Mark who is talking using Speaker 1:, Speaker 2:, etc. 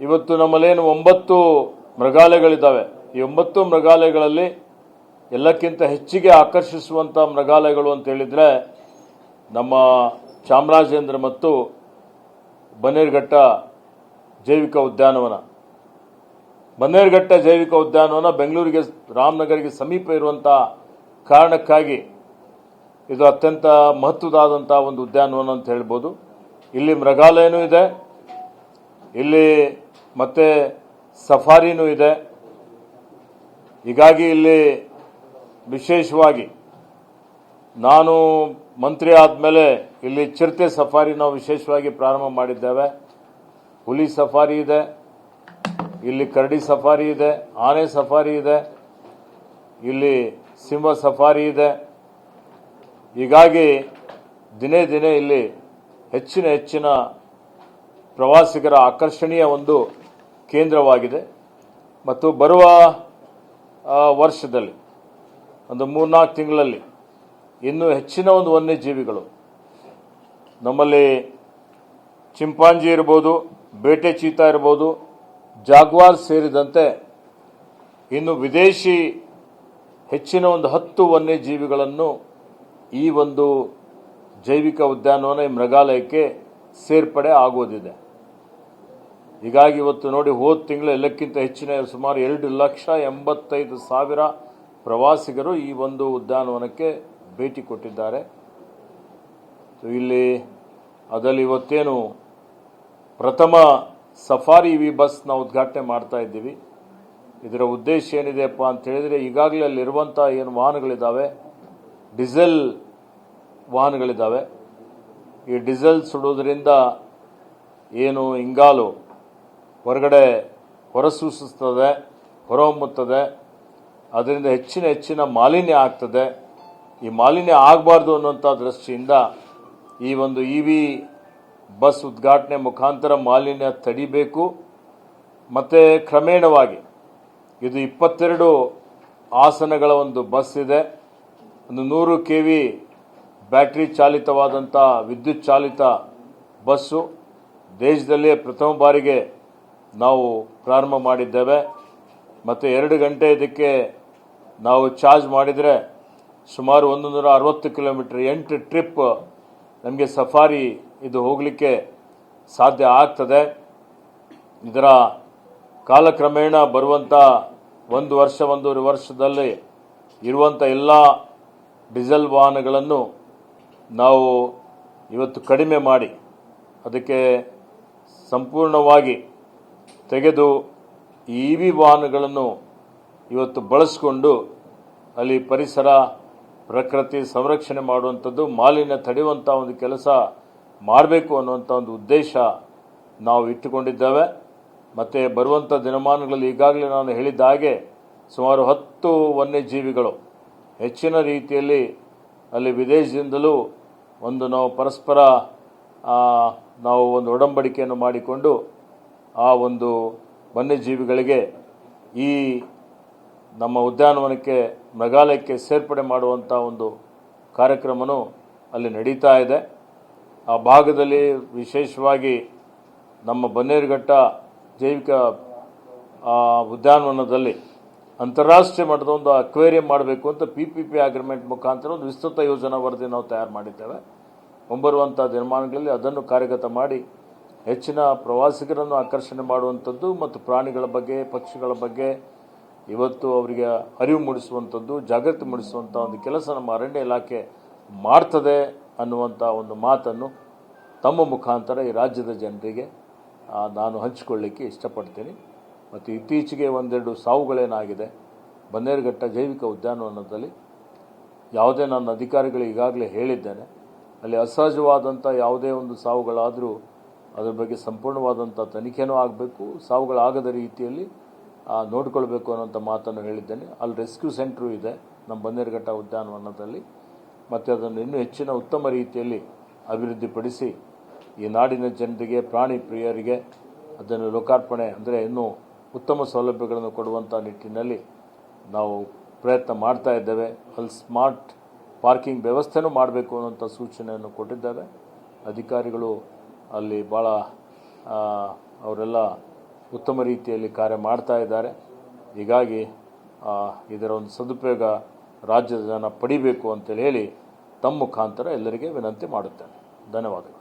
Speaker 1: ಇವತ್ತು ನಮ್ಮಲ್ಲೇನು ಒಂಬತ್ತು ಮೃಗಾಲಯಗಳಿದ್ದಾವೆ. ಈ ಒಂಬತ್ತು ಮೃಗಾಲಯಗಳಲ್ಲಿ ಎಲ್ಲಕ್ಕಿಂತ ಹೆಚ್ಚಿಗೆ ಆಕರ್ಷಿಸುವಂಥ ಮೃಗಾಲಯಗಳು ಅಂತ ಹೇಳಿದರೆ ನಮ್ಮ ಚಾಮರಾಜೇಂದ್ರ ಮತ್ತು ಬನ್ನೇರುಘಟ್ಟ ಜೈವಿಕ ಉದ್ಯಾನವನ. ಬನ್ನೇರುಘಟ್ಟ ಜೈವಿಕ ಉದ್ಯಾನವನ ಬೆಂಗಳೂರಿಗೆ, ರಾಮನಗರಿಗೆ ಸಮೀಪ ಇರುವಂಥ ಕಾರಣಕ್ಕಾಗಿ ಇದು ಅತ್ಯಂತ ಮಹತ್ವದಾದಂಥ ಒಂದು ಉದ್ಯಾನವನ ಅಂತ ಹೇಳ್ಬೋದು. ಇಲ್ಲಿ ಮೃಗಾಲಯನೂ ಇದೆ. ಇಲ್ಲಿ ಮತ್ತೆ ಸಫಾರಿನೂ ಇದೆ. ಹೀಗಾಗಿ ಇಲ್ಲಿ ವಿಶೇಷವಾಗಿ ನಾನು ಮಂತ್ರಿ ಆದಮೇಲೆ ಇಲ್ಲಿ ಚಿರತೆ ಸಫಾರಿ ನಾವು ವಿಶೇಷವಾಗಿ ಪ್ರಾರಂಭ ಮಾಡಿದ್ದೇವೆ. ಹುಲಿ ಸಫಾರಿ ಇದೆ. ಇಲ್ಲಿ ಕರಡಿ ಸಫಾರಿ ಇದೆ. ಆನೆ ಸಫಾರಿ ಇದೆ. ಇಲ್ಲಿ ಸಿಂಹ ಸಫಾರಿ ಇದೆ. ಹೀಗಾಗಿ ದಿನೇ ದಿನೇ ಇಲ್ಲಿ ಹೆಚ್ಚಿನ ಹೆಚ್ಚಿನ ಪ್ರವಾಸಿಗರ ಆಕರ್ಷಣೀಯ ಒಂದು ಕೇಂದ್ರವಾಗಿದೆ ಮತ್ತು ಬರುವ ವರ್ಷದಲ್ಲಿ, ಒಂದು ಮೂರ್ನಾಲ್ಕು ತಿಂಗಳಲ್ಲಿ ಇನ್ನೂ ಹೆಚ್ಚಿನ ಒಂದು ವನ್ಯಜೀವಿಗಳು ನಮ್ಮಲ್ಲಿ ಚಿಂಪಾಂಜಿ ಇರ್ಬೋದು, ಬೇಟೆ ಚೀತಾ ಇರ್ಬೋದು, ಜಾಗ್ವಾರ್ ಸೇರಿದಂತೆ ಇನ್ನು ವಿದೇಶಿ ಹೆಚ್ಚಿನ ಒಂದು ಹತ್ತು ವನ್ಯಜೀವಿಗಳನ್ನು ಈ ಒಂದು ಜೈವಿಕ ಉದ್ಯಾನವನ ಈ ಮೃಗಾಲಯಕ್ಕೆ ಸೇರ್ಪಡೆ ಆಗೋದಿದೆ. ಹೀಗಾಗಿ ಇವತ್ತು ನೋಡಿ ಹೋದ ತಿಂಗಳು ಎಲ್ಲಕ್ಕಿಂತ ಹೆಚ್ಚಿನ ಸುಮಾರು ಎರಡು ಲಕ್ಷ ಎಂಬತ್ತೈದು ಸಾವಿರ ಪ್ರವಾಸಿಗರು ಈ ಒಂದು ಉದ್ಯಾನವನಕ್ಕೆ ಭೇಟಿ ಕೊಟ್ಟಿದ್ದಾರೆ. ಇಲ್ಲಿ ಅದರಲ್ಲಿ ಇವತ್ತೇನು ಪ್ರಥಮ ಸಫಾರಿ ವಿ ಬಸ್ ನಾವು ಉದ್ಘಾಟನೆ ಮಾಡ್ತಾ ಇದ್ದೀವಿ. ಇದರ ಉದ್ದೇಶ ಏನಿದೆಯಪ್ಪ ಅಂತ ಹೇಳಿದ್ರೆ ಈಗಾಗಲೇ ಅಲ್ಲಿರುವಂಥ ಏನು ವಾಹನಗಳಿದ್ದಾವೆ ಡೀಸೆಲ್ ವಾಹನಗಳಿದ್ದಾವೆ ಈ ಡೀಸೆಲ್ ಸುಡೋದ್ರಿಂದ ಏನು ಇಂಗಾಲು ಹೊರಗಡೆ ಹೊರಸೂಸುತ್ತದೆ ಹೊರಹೊಮ್ಮುತ್ತದೆ ಅದರಿಂದ ಹೆಚ್ಚಿನ ಹೆಚ್ಚಿನ ಮಾಲಿನ್ಯ ಆಗ್ತದೆ. ಈ ಮಾಲಿನ್ಯ ಆಗಬಾರ್ದು ಅನ್ನುವಂಥ ದೃಷ್ಟಿಯಿಂದ ಈ ಒಂದು ಇ ವಿ ಬಸ್ ಉದ್ಘಾಟನೆ ಮುಖಾಂತರ ಮಾಲಿನ್ಯ ತಡಿಬೇಕು. ಮತ್ತು ಕ್ರಮೇಣವಾಗಿ ಇದು ಇಪ್ಪತ್ತೆರಡು ಆಸನಗಳ ಒಂದು ಬಸ್ ಇದೆ. ಒಂದು ನೂರು ಕೆ ವಿ ಬ್ಯಾಟ್ರಿ ಚಾಲಿತವಾದಂಥ ವಿದ್ಯುತ್ ಚಾಲಿತ ಬಸ್ಸು. ದೇಶದಲ್ಲೇ ಪ್ರಥಮ ಬಾರಿಗೆ ನಾವು ಪ್ರಾರಂಭ ಮಾಡಿದ್ದೇವೆ. ಮತ್ತು ಎರಡು ಗಂಟೆ ಇದಕ್ಕೆ ನಾವು ಚಾರ್ಜ್ ಮಾಡಿದರೆ ಸುಮಾರು ಒಂದು ನೂರ ಅರವತ್ತು ಕಿಲೋಮೀಟರ್ ಎಂಟು ಟ್ರಿಪ್ ನಮಗೆ ಸಫಾರಿ ಇದು ಹೋಗಲಿಕ್ಕೆ ಸಾಧ್ಯ ಆಗ್ತದೆ. ಇದರ ಕಾಲಕ್ರಮೇಣ ಬರುವಂಥ ಒಂದು ವರ್ಷ, ಒಂದೂವರೆ ವರ್ಷದಲ್ಲಿ ಇರುವಂಥ ಎಲ್ಲ ಡೀಸೆಲ್ ವಾಹನಗಳನ್ನು ನಾವು ಇವತ್ತು ಕಡಿಮೆ ಮಾಡಿ, ಅದಕ್ಕೆ ಸಂಪೂರ್ಣವಾಗಿ ತೆಗೆದು ಇ ವಿ ವಾಹನಗಳನ್ನು ಇವತ್ತು ಬಳಸಿಕೊಂಡು ಅಲ್ಲಿ ಪರಿಸರ, ಪ್ರಕೃತಿ ಸಂರಕ್ಷಣೆ ಮಾಡುವಂಥದ್ದು, ಮಾಲಿನ್ಯ ತಡೆಯುವಂಥ ಒಂದು ಕೆಲಸ ಮಾಡಬೇಕು ಅನ್ನುವಂಥ ಒಂದು ಉದ್ದೇಶ ನಾವು ಇಟ್ಟುಕೊಂಡಿದ್ದೇವೆ. ಮತ್ತು ಬರುವಂಥ ದಿನಮಾನಗಳಲ್ಲಿ ಈಗಾಗಲೇ ನಾನು ಹೇಳಿದ ಹಾಗೆ ಸುಮಾರು ಹತ್ತು ವನ್ಯಜೀವಿಗಳು ಹೆಚ್ಚಿನ ರೀತಿಯಲ್ಲಿ ಅಲ್ಲಿ ವಿದೇಶದಿಂದಲೂ ಒಂದು ನಾವು ಪರಸ್ಪರ ನಾವು ಒಂದು ಒಡಂಬಡಿಕೆಯನ್ನು ಮಾಡಿಕೊಂಡು ಆ ಒಂದು ವನ್ಯಜೀವಿಗಳಿಗೆ ಈ ನಮ್ಮ ಉದ್ಯಾನವನಕ್ಕೆ ಮೃಗಾಲಯಕ್ಕೆ ಸೇರ್ಪಡೆ ಮಾಡುವಂಥ ಒಂದು ಕಾರ್ಯಕ್ರಮನೂ ಅಲ್ಲಿ ನಡೀತಾ ಇದೆ. ಆ ಭಾಗದಲ್ಲಿ ವಿಶೇಷವಾಗಿ ನಮ್ಮ ಬನ್ನೇರುಘಟ್ಟ ಜೈವಿಕ ಉದ್ಯಾನವನದಲ್ಲಿ ಅಂತಾರಾಷ್ಟ್ರೀಯ ಮಟ್ಟದ ಒಂದು ಅಕ್ವೇರಿಯಂ ಮಾಡಬೇಕು ಅಂತ ಪಿ ಪಿ ಪಿ ಅಗ್ರಿಮೆಂಟ್ ಮುಖಾಂತರ ಒಂದು ವಿಸ್ತೃತ ಯೋಜನಾ ವರದಿ ನಾವು ತಯಾರು ಮಾಡಿದ್ದೇವೆ. ಮುಂಬರುವಂಥ ದಿನಮಾನಗಳಲ್ಲಿ ಅದನ್ನು ಕಾರ್ಯಗತ ಮಾಡಿ ಹೆಚ್ಚಿನ ಪ್ರವಾಸಿಗರನ್ನು ಆಕರ್ಷಣೆ ಮಾಡುವಂಥದ್ದು ಮತ್ತು ಪ್ರಾಣಿಗಳ ಬಗ್ಗೆ, ಪಕ್ಷಿಗಳ ಬಗ್ಗೆ ಇವತ್ತು ಅವರಿಗೆ ಅರಿವು ಮೂಡಿಸುವಂಥದ್ದು, ಜಾಗೃತಿ ಮೂಡಿಸುವಂಥ ಒಂದು ಕೆಲಸ ನಮ್ಮ ಅರಣ್ಯ ಇಲಾಖೆ ಮಾಡ್ತದೆ ಅನ್ನುವಂಥ ಒಂದು ಮಾತನ್ನು ತಮ್ಮ ಮುಖಾಂತರ ಈ ರಾಜ್ಯದ ಜನರಿಗೆ ನಾನು ಹಂಚಿಕೊಳ್ಳಿಕ್ಕೆ ಇಷ್ಟಪಡ್ತೀನಿ. ಮತ್ತು ಇತ್ತೀಚೆಗೆ ಒಂದೆರಡು ಸಾವುಗಳೇನಾಗಿದೆ, ಬನ್ನೇರುಘಟ್ಟ ಜೈವಿಕ ಉದ್ಯಾನವನದಲ್ಲಿ ಯಾವುದೇ ನನ್ನ ಅಧಿಕಾರಿಗಳು ಈಗಾಗಲೇ ಹೇಳಿದ್ದೇನೆ. ಅಲ್ಲಿ ಅಸಹಜವಾದಂಥ ಯಾವುದೇ ಒಂದು ಸಾವುಗಳಾದರೂ ಅದರ ಬಗ್ಗೆ ಸಂಪೂರ್ಣವಾದಂಥ ತನಿಖೆನೂ ಆಗಬೇಕು, ಸಾವುಗಳಾಗದ ರೀತಿಯಲ್ಲಿ ನೋಡಿಕೊಳ್ಬೇಕು ಅನ್ನೋಂಥ ಮಾತನ್ನು ಹೇಳಿದ್ದೇನೆ. ಅಲ್ಲಿ ರೆಸ್ಕ್ಯೂ ಸೆಂಟ್ರು ಇದೆ, ನಮ್ಮ ಬನ್ನೇರುಘಟ್ಟ ಉದ್ಯಾನವನದಲ್ಲಿ ಮತ್ತು ಅದನ್ನು ಇನ್ನೂ ಹೆಚ್ಚಿನ ಉತ್ತಮ ರೀತಿಯಲ್ಲಿ ಅಭಿವೃದ್ಧಿಪಡಿಸಿ, ಈ ನಾಡಿನ ಜನರಿಗೆ, ಪ್ರಾಣಿ ಪ್ರಿಯರಿಗೆ ಅದನ್ನು ಲೋಕಾರ್ಪಣೆ ಅಂದರೆ ಇನ್ನೂ ಉತ್ತಮ ಸೌಲಭ್ಯಗಳನ್ನು ಕೊಡುವಂಥ ನಿಟ್ಟಿನಲ್ಲಿ ನಾವು ಪ್ರಯತ್ನ ಮಾಡ್ತಾ ಇದ್ದೇವೆ. ಅಲ್ಲಿ ಸ್ಮಾರ್ಟ್ ಪಾರ್ಕಿಂಗ್ ವ್ಯವಸ್ಥೆನೂ ಮಾಡಬೇಕು ಅನ್ನೋಂಥ ಸೂಚನೆಯನ್ನು ಕೊಟ್ಟಿದ್ದೇವೆ. ಅಧಿಕಾರಿಗಳು ಅಲ್ಲಿ ಭಾಳ ಅವರೆಲ್ಲ ಉತ್ತಮ ರೀತಿಯಲ್ಲಿ ಕಾರ್ಯ ಮಾಡ್ತಾ ಇದ್ದಾರೆ. ಹೀಗಾಗಿ ಇದರ ಒಂದು ಸದುಪಯೋಗ ರಾಜ್ಯದ ಜನ ಪಡಿಬೇಕು ಅಂತೇಳಿ ಹೇಳಿ ತಮ್ಮ ಮುಖಾಂತರ ಎಲ್ಲರಿಗೆ ವಿನಂತಿ ಮಾಡುತ್ತೇನೆ. ಧನ್ಯವಾದಗಳು.